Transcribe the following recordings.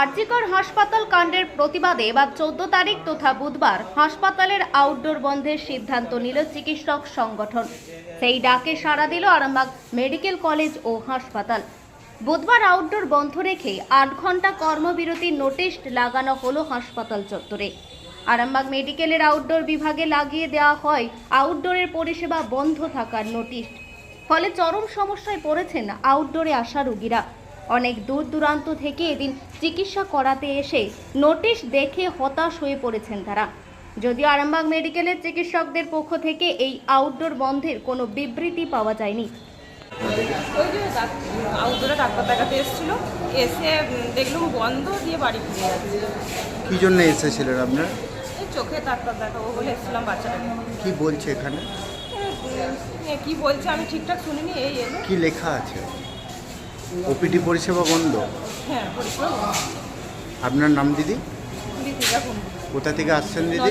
আরজিকর হাসপাতাল কাণ্ডের প্রতিবাদে এবার চোদ্দ তারিখ তথা বুধবার হাসপাতালের আউটডোর বন্ধের সিদ্ধান্ত নিল চিকিৎসক সংগঠন। সেই ডাকে সাড়া দিল আরামবাগ মেডিকেল কলেজ ও হাসপাতাল। বুধবার আউটডোর বন্ধ রেখে আট ঘণ্টা কর্মবিরতির নোটিশ লাগানো হলো হাসপাতাল চত্বরে। আরামবাগ মেডিকেলের আউটডোর বিভাগে লাগিয়ে দেওয়া হয় আউটডোরের পরিষেবা বন্ধ থাকার নোটিশ। ফলে চরম সমস্যায় পড়েছেন আউটডোরে আসা রোগীরা। অনেক দূর দূরান্ত থেকে এদিন চিকিৎসা করাতে এসে নোটিশ দেখে হতাশ হয়ে পড়েছেন তারা। যদিও আরামবাগ মেডিকেলের চিকিৎসকদের পক্ষ থেকে এই আউটডোর বন্ধের কোনো বিবৃতি পাওয়া যায়নি। ওই যে আউটডোরে ডাক্তার দেখাতে এসেছিল। এসে দেখলাম বন্ধ দিয়ে বাড়ি ফিরে যাচ্ছে। কি জন্য এসেছিলেন আপনার? এই চোখে ডাক্তার দেখাবো বলে এসেছিলাম বাচ্চাটাকে কি বলছে এখানে? এ, কি বলছে আমি ঠিকঠাক শুনিনি এই কি লেখা আছে? ওপিডি পরিষেবা বন্ধ? হ্যাঁ পরিষেবা আপনার নাম দিদি? কোথা থেকে আসছেন দিদি?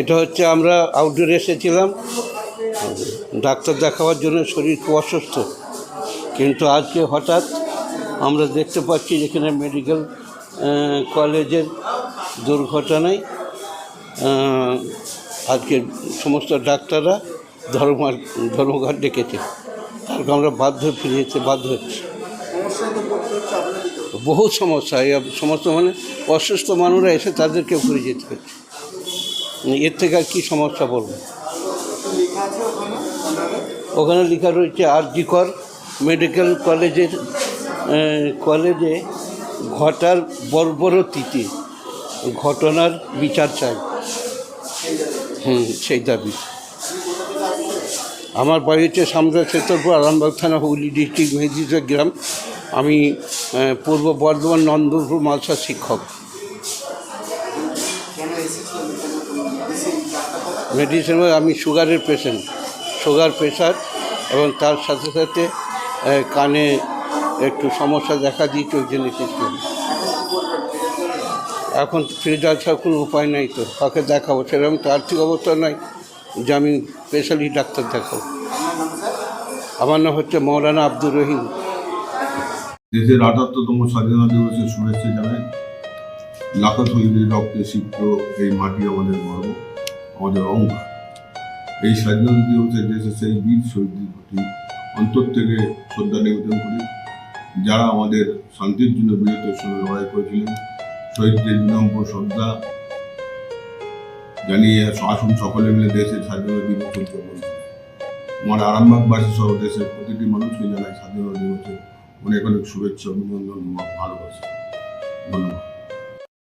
এটা হচ্ছে আমরা আউটডোরে এসেছিলাম। ডাক্তার দেখাবার জন্য শরীর খুব অসুস্থ। কিন্তু আজকে হঠাৎ আমরা দেখতে পাচ্ছি যেখানে মেডিকেল কলেজের দুর্ঘটনায় আজকে সমস্ত ডাক্তাররা ধর্ম, ধর্মঘট ডেকেছে। তারপর আমরা বাধ্য ফিরে যেতে বাধ্য হচ্ছি বহু সমস্যা। এই সমস্ত মানে অসুস্থ মানুষরা এসে তাদেরকে ঘুরে যেতে হচ্ছে এর থেকে আর কী সমস্যা বলব? ওখানে লেখা রয়েছে আরজিকর মেডিকেল কলেজের কলেজে ঘটার বর্বরতিতে ঘটনার বিচার চাই। হুম, সেই দাবি। আমার বাড়ি হচ্ছে সামদা সেতরপুর আরামবাগ থানা, হুগলি ডিস্ট্রিক্ট মেদিনীপুর গ্রাম। আমি পূর্ব বর্ধমান নন্দনপুর মালসা শিক্ষক। মেডিসিন আমি সুগারের পেশেন্ট সুগার প্রেশার এবং তার সাথে সাথে কানে একটু সমস্যা দেখা দিয়েছে, ওই জন্য এখন ফিরে যাওয়া কোনো উপায় নাই তো, কাকে দেখাবো? সেরকম তো আর্থিক অবস্থা নাই, যে আমি স্পেশালি ডাক্তার দেখাবো। আমার নাম হচ্ছে মৌলানা আব্দুর রহিম। দেশের আটাত্তরতম স্বাধীনতা দিবসের শুভেচ্ছা জানাই। লাখো শহীদের রক্তে সিক্ত এই মাটি আমাদের গর্ব, আমাদের অঙ্গ। এই স্বাধীনতা দিবসে দেশের সেই বীর শহীদদের প্রতি অন্তর থেকে শ্রদ্ধা নিবেদন করি। যারা আমাদের শান্তির জন্য বীরত্বের সঙ্গে লড়াই করেছিলেন, শহীদদের বিনম্র শ্রদ্ধা জানিয়ে আসুন সকলে মিলে দেশের স্বাধীনতা দিবস উদযাপন আমার আরামবাগবাসী সহ দেশের প্রতিটি মানুষকে জানাই স্বাধীনতা দিবসের অনেক অনেক শুভেচ্ছা অভিনন্দন ভালোবাসা। ধন্যবাদ।